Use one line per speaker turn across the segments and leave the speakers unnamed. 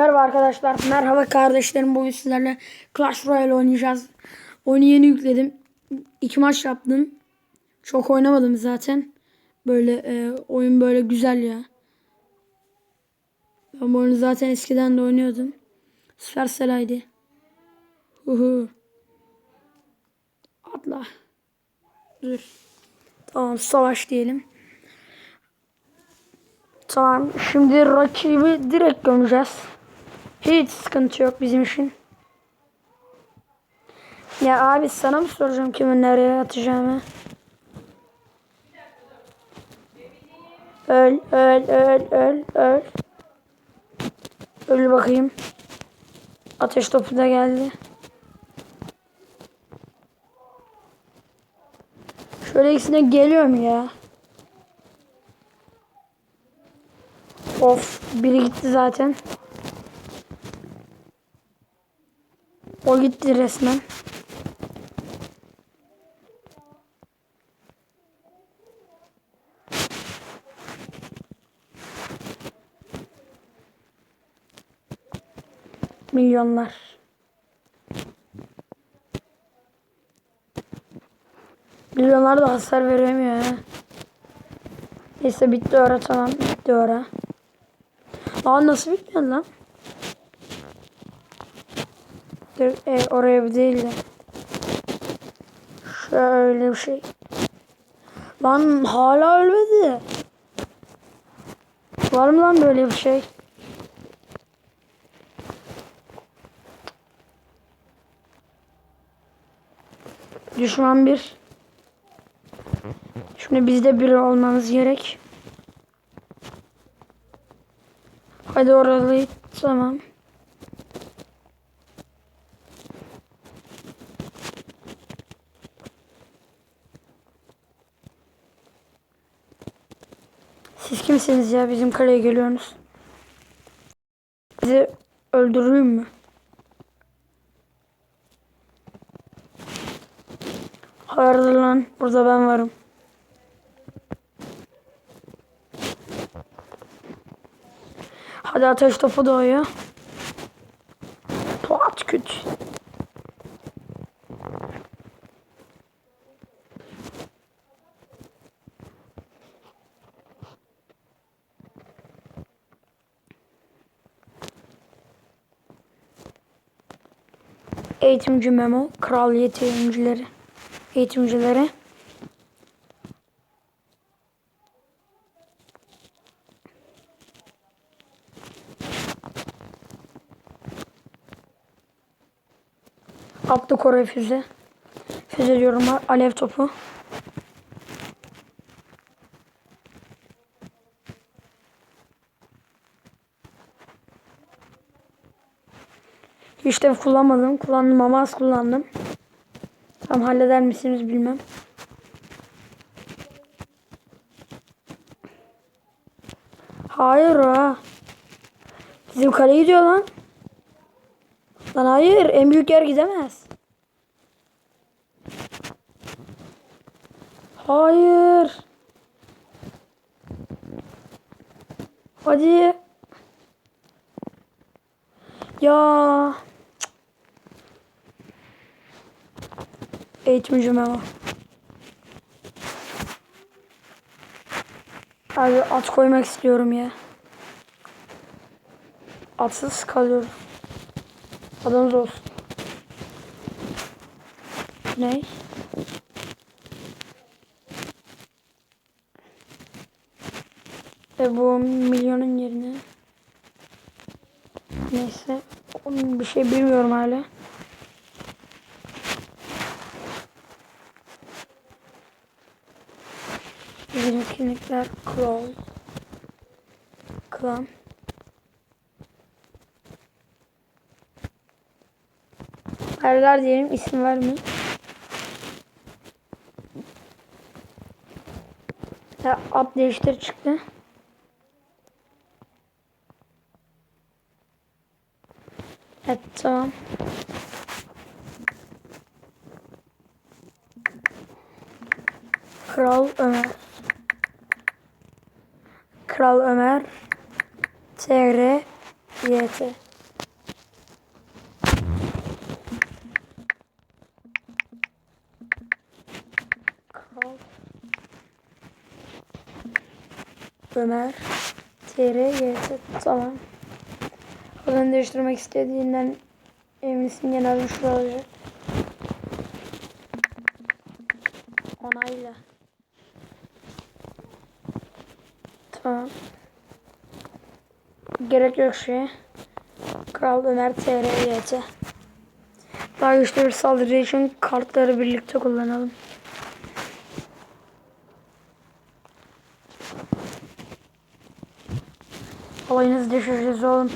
Merhaba arkadaşlar. Merhaba kardeşlerim. Bugün sizlerle Clash Royale oynayacağız. Oyunu yeni yükledim. İki maç yaptım. Çok oynamadım zaten. Böyle e, oyun böyle güzel ya. Ben bu oyunu zaten eskiden de oynuyordum. Supercell ID. Huhu. Atla. Dur. Tamam savaş diyelim. Tamam. Şimdi rakibi direkt gömeceğiz. Hiç sıkıntı yok bizim için. Ya abi sana mı soracağım kimin nereye atacağımı? Öl, öl, öl, öl, öl. Öl bakayım. Ateş topu da geldi. Şöyle ikisine geliyorum ya. Of biri gitti zaten. O gitti resmen. Milyonlar. Milyonlar da hasar veremiyor ya. Neyse bitti ora tamam bitti ora. Aa nasıl bitmedi lan? Dur, e, oraya bir değil de. Şöyle bir şey. Lan hala ölmedi. Var mı lan böyle bir şey? Düşman bir. Şimdi bizde biri olmamız gerek. Hadi orayı tamam. Siz kimsiniz ya bizim kaleye geliyorsunuz? Bizi öldürür mü? Hayırdır lan burada ben varım. Hadi ateş topu doğuyor. Eğitimci Memo, kraliyet eğitimcileri. Eğitimcileri. Attı Kore füze. Füze diyorum alev topu. De kullanmadım. Kullandım ama az kullandım. Tam halleder misiniz bilmem. Hayır ha. Bizim kale gidiyor lan. Lan hayır en büyük yer gidemez. Hayır. Hadi. Ya. Eğitimci Memo. Abi at koymak istiyorum ya. Atsız kalıyorum. Adamız olsun. Ne? Ve bu milyonun yerine neyse bir şey bilmiyorum hala. Bizim kimlikler Crow Klan Ergar diyelim isim vermeyeyim. Ya ad değiştir çıktı. Evet tamam. Kral Ömer. Kral Ömer TR YT Kral Ömer TR YT tamam. Alanı değiştirmek istediğinden eminsin genelde şurada olacak. Onayla. Gerek yok şey. Kral Ömer TR, YT. Daha güçlü bir saldırı için kartları birlikte kullanalım. Olayınızı düşüreceğiz oğlum.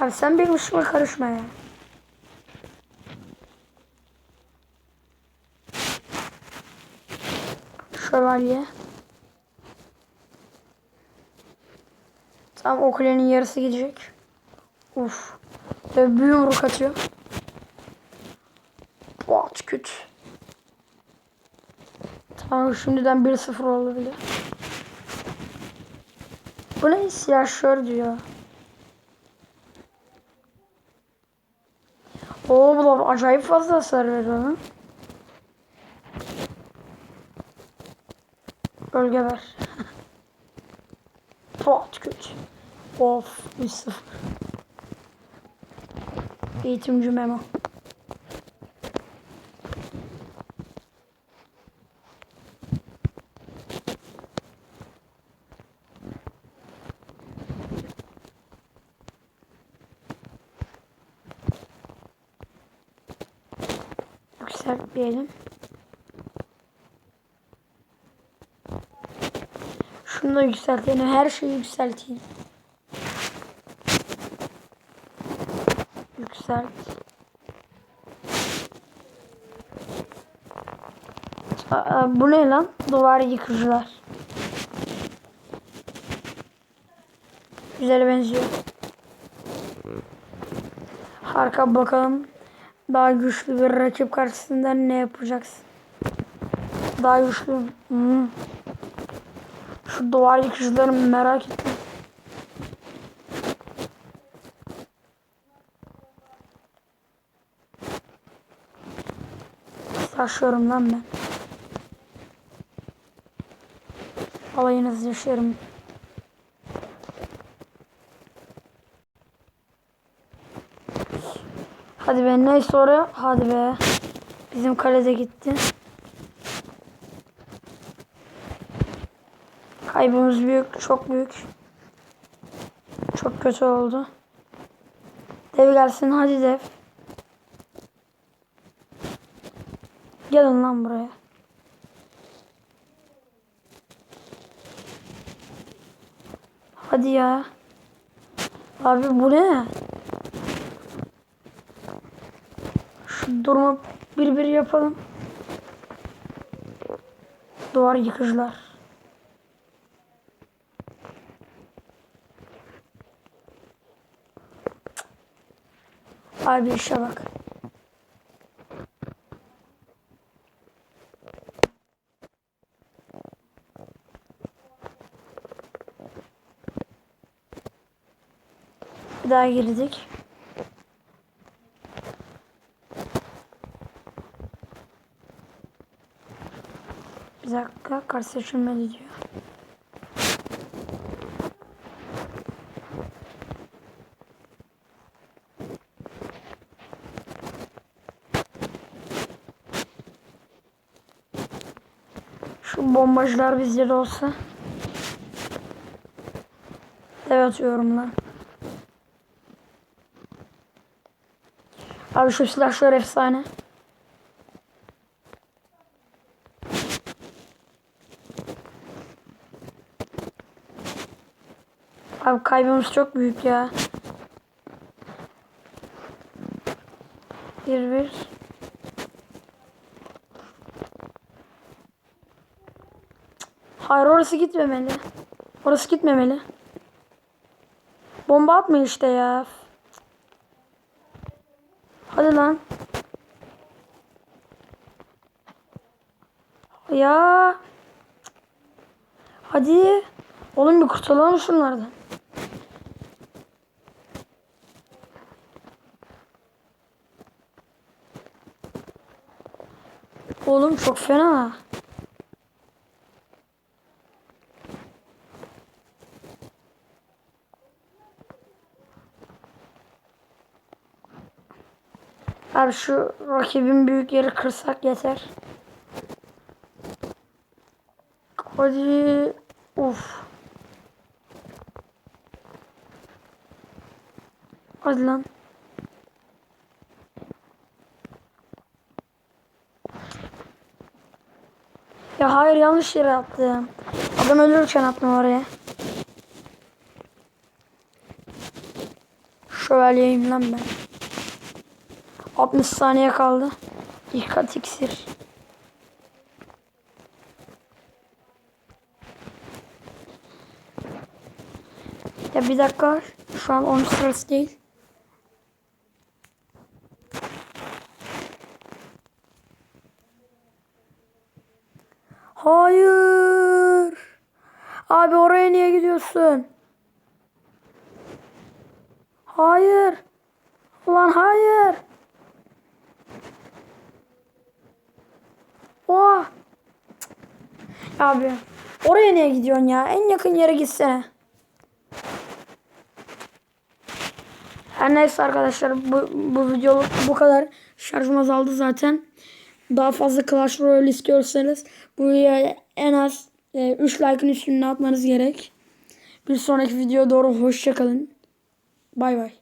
Abi sen benim işime karışma ya. Şövalye. Tam o kulenin yarısı gidecek. Uf. Ve bir yumruk atıyor. What kötü. Tamam şimdiden 1-0 oldu bile. Bu ne silahşör diyor. Oo bu da acayip fazla hasar veriyor lan. Bölge ver. Pot kötü. Of 3-0. Eğitimci memo. Yükseltmeyelim. Şunu da yükseltelim. Her şeyi yükselteyim. Yükselt. Aa, bu ne lan? Duvar yıkıcılar. Güzel benziyor. Harika bakalım. Daha güçlü bir rakip karşısında ne yapacaksın? Daha güçlü. Hmm. Şu duvar yıkıcıları merak ettim. Taşıyorum lan ben. Alayınızı yaşarım. Hadi be neyse oraya. Hadi be. Bizim kalede gitti. Kaybımız büyük. Çok büyük. Çok kötü oldu. Dev gelsin. Hadi dev. Gelin lan buraya. Hadi ya. Abi bu ne? Şu durumu bir bir yapalım. Duvar yıkıcılar. Abi işe bak. Daha girdik. Bir dakika seçilmedi diyor. Şu bombacılar bizde de olsa. Dev atıyorum lan. Abi şu silahlar efsane. Abi kaybımız çok büyük ya. Bir bir. Hayır orası gitmemeli. Orası gitmemeli. Bomba atma işte ya. Hadi lan. Ya. Hadi. Oğlum bir kurtulalım şunlardan. Oğlum çok fena. Abi şu rakibin büyük yeri kırsak yeter. Hadi. Uf. Hadi lan. Ya hayır yanlış yere attım. Adam ölürken attım oraya. Şövalyeyim lan ben. 60 saniye kaldı. Dikkat iksir. Ya bir dakika. Şu an 10 sırası değil. Hayır. Abi oraya niye gidiyorsun? Hayır. Ulan hayır. Oha. Abi oraya niye gidiyorsun ya? En yakın yere gitsene. Her neyse arkadaşlar bu, bu videoluk bu kadar. Şarjım azaldı zaten. Daha fazla Clash Royale istiyorsanız bu videoya en az 3 like'ın üstünde atmanız gerek. Bir sonraki videoya doğru hoşçakalın. Bay bay.